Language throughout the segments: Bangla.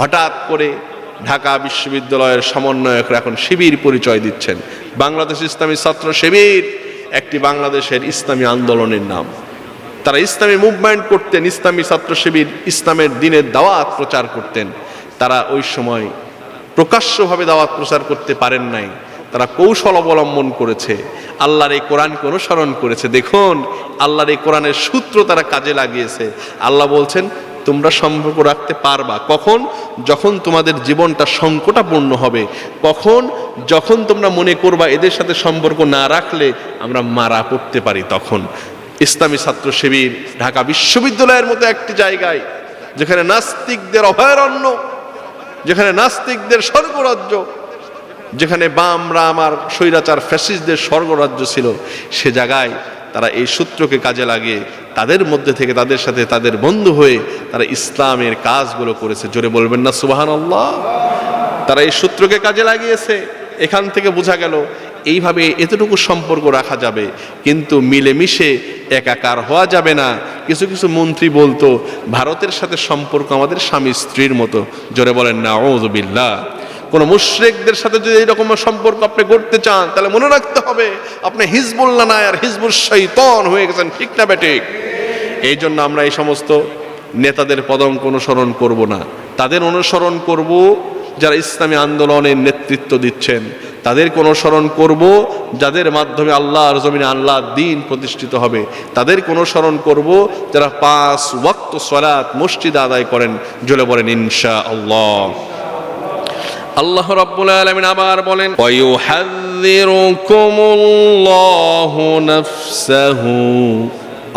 হঠাৎ করে ঢাকা বিশ্ববিদ্যালয়ের সমন্বয়করা এখন শিবির পরিচয় দিচ্ছেন। বাংলাদেশ ইসলামী ছাত্র শিবির, একটি বাংলাদেশের ইসলামী আন্দোলনের নাম। তারা ইসলামী মুভমেন্ট করতেন, ইসলামী ছাত্র শিবির, ইসলামের দিনের দাওয়াত প্রচার করতেন। তারা ওই সময় প্রকাশ্যভাবে দাওয়াত প্রচার করতে পারেন নাই। তারা কৌশল অবলম্বন করেছে, আল্লাহর এই কোরআনকে অনুসরণ করেছে। দেখুন, আল্লাহর এই কোরআনের সূত্র তারা কাজে লাগিয়েছে। আল্লাহ বলছেন তোমরা সম্পর্ক রাখতে পারবা। কখন? যখন তোমাদের জীবনটা সংকটাপূর্ণ হবে। কখন? যখন তোমরা মনে করবা এদের সাথে সম্পর্ক না রাখলে আমরা মারা পড়তে পারি তখন। ইসলামী ছাত্র শিবির, ঢাকা বিশ্ববিদ্যালয়ের মতো একটি জায়গায়, যেখানে নাস্তিকদের অভয়ারণ্য, যেখানে নাস্তিকদের স্বর্গরাজ্য, যেখানে বামরা আমার স্বৈরাচার, ফ্যাসিস্টদের স্বর্গরাজ্য ছিল, সে জায়গায় তারা এই সূত্রকে কাজে লাগিয়ে তাদের মধ্যে থেকে তাদের সাথে তাদের বন্ধু হয়ে তারা ইসলামের কাজগুলো করেছে। জোরে বলবেন না সুবাহান আল্লাহ তারা এই সূত্রকে কাজে লাগিয়েছে। এখান থেকে বোঝা গেল, এইভাবে এতটুকু সম্পর্ক রাখা যাবে, কিন্তু মিলেমিশে একাকার হওয়া যাবে না। কিছু কিছু মন্ত্রী বলতো, ভারতের সাথে সম্পর্ক আমাদের স্বামী স্ত্রীর মতো। জোরে বলেন না ওজবিল্লা কোন মুশ্রেকদের সাথে যদি এরকম সম্পর্ক আপনি করতে চান, তাহলে মনে রাখতে হবে আপনি হিজবুল্লাহ নাই আর হিজবুল শৈতন হয়ে গেছেন, ঠিক না বেঠিক এই জন্য আমরা এই সমস্ত নেতাদের পদঙ্ক অনুসরণ করব না। তাদের অনুসরণ করব যারা ইসলামী আন্দোলনের নেতৃত্ব দিচ্ছেন। তাদেরকে অনুসরণ করব যাদের মাধ্যমে আল্লাহর জমিনে আল্লাহ দিন প্রতিষ্ঠিত হবে। তাদেরকে অনুসরণ করব যারা পাঁচ ওয়াক্ত সলাত মসজিদ আদায় করেন, জ্বলে বলেন ইনশা আল্লাহ আল্লাহ রাব্বুল আলামিন আবার বলেন ওয়ায়ুহাযযিরুকুমুল্লাহু নাফসাহু।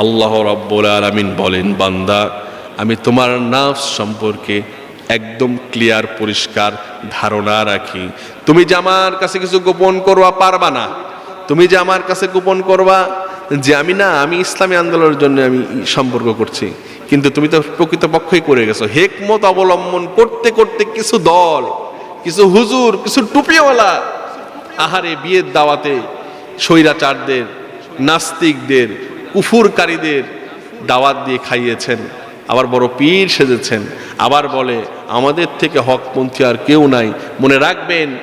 আল্লাহ রাব্বুল আলামিন বলেন, বান্দা, আমি তোমার নাফস সম্পর্কে একদম ক্লিয়ার, পরিষ্কার ধারণা রাখি। তুমি যে আমার কাছে কিছু গোপন করবা পারবা না। তুমি যে আমার কাছে গোপন করবা যে আমি না, আমি ইসলামী আন্দোলনের জন্য আমি সম্পর্ক করছি। কিন্তু তুমি তো প্রকৃতপক্ষই করে গেছো। হেকমত অবলম্বন করতে করতে কিছু দল কিছু হুজুর, কিছু টুপিওয়ালা। আহারে, বিয়ের দাওয়াতে স্বৈরাচারদের, নাস্তিকদের, কুফুরকারীদের দাওয়াত দিয়ে খাইয়েছেন। আবার বড় পীর সেজেছেন। আবার বলে, আমাদের থেকে হকপন্থী আর কেউ নাই। মনে রাখবেন,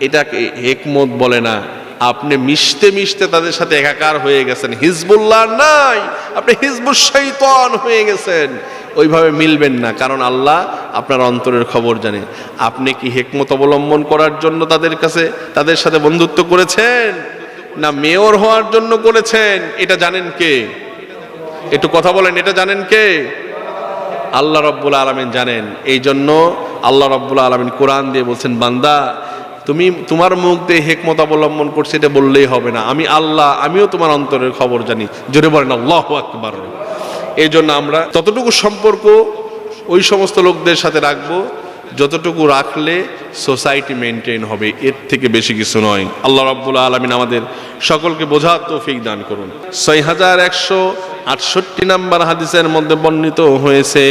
এটাকে একমত বলে না। আপনি মিশতে মিশতে তাদের সাথে একাকার হয়ে গেছেন। হিজবুল্লাহ নাই। আপনি হিজবুল শৈতান হয়ে গেছেন। ওইভাবে মিলবেন না, কারণ আল্লাহ আপনার অন্তরের খবর জানে। আপনি কি হেকমত অবলম্বন করার জন্য তাদের কাছে, তাদের সাথে বন্ধুত্ব করেছেন? না মেয়র হওয়ার জন্য করেছেন? এটা জানেন কে? একটু কথা বলেন, এটা জানেন কে? আল্লাহ রব্বুল আলমিন জানেন। এই জন্য আল্লাহ রব্বুল আলমিন কোরআন দিয়ে বলছেন, বান্দা, তুমি, তোমার মুখ দিয়ে হেকমত অবলম্বন করছে, এটা বললেই হবে না। আমি আল্লাহ, আমিও তোমার অন্তরের খবর জানি। জোরে বলেন, আল্লাহ আকবার। এই জন্য আমরা ততটুকু সম্পর্ক ওই সমস্ত লোকদের সাথে রাখব, যতটুকু রাখলে সোসাইটি মেনটেন হবে, এর থেকে বেশি কিছু নয়। আল্লাহ রাব্বুল আলমিন আমাদের সকলকে বোঝা তৌফিক দান করুন। ছয় হাজার একশো আটষট্টি নাম্বার হাদিসের মধ্যে বর্ণিত হয়েছে,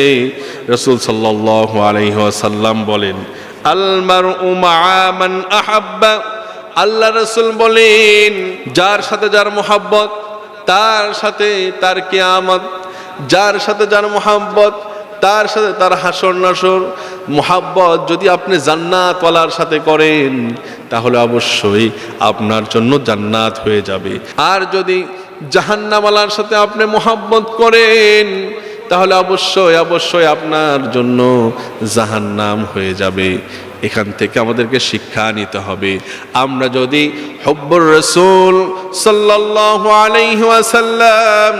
রসুল সাল্লাহ আলহিহাসাল্লাম বলেন আলমার উমান আহাব্বা। আল্লাহ রসুল বলেন, যার সাথে যার মোহাব্বত, তার সাথে তার কেয়ামত যার সাথে যার মোহাব্বত, তার সাথে তার হাসর নাসর। মোহাব্বত যদি আপনি জান্নাতওয়ালার সাথে করেন, তাহলে অবশ্যই আপনার জন্য জান্নাত হয়ে যাবে। আর যদি জাহান্নামালার সাথে আপনি মোহাব্বত করেন, তাহলে অবশ্যই অবশ্যই আপনার জন্য জাহান্নাম হয়ে যাবে। এখান থেকে আমাদেরকে শিক্ষা নিতে হবে। আমরা যদি হব্বর রসুল সাল্লাহ আলাইহাসাল্লাম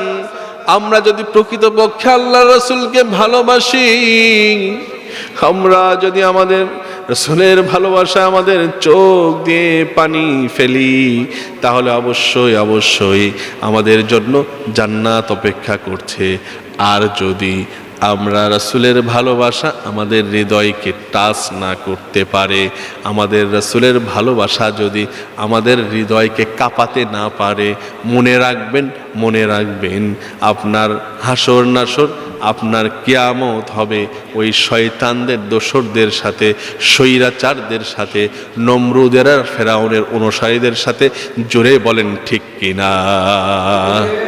আমরা যদি প্রকৃতপক্ষে আল্লাহ রসুলকে ভালোবাসি, আমরা যদি আমাদের রসুলের ভালোবাসা আমাদের চোখ দিয়ে পানি ফেলি, তাহলে অবশ্যই অবশ্যই আমাদের জন্য জান্নাত অপেক্ষা করছে। আর যদি আমরা রসুলের ভালোবাসা আমাদের হৃদয়কে টাচ না করতে পারে। আমাদের রসুলের ভালোবাসা যদি আমাদের হৃদয়কে কাঁপাতে না পারে, মনে রাখবেন মনে রাখবেন, আপনার হাসর নাসর, আপনার কেয়ামত হবে। ওই শয়তানদের, দোসরদের সাথে, স্বৈরাচারদের সাথে, নমরুদের ফেরাউনের অনুসারীদের সাথে। জোরে বলেন, ঠিক কিনা?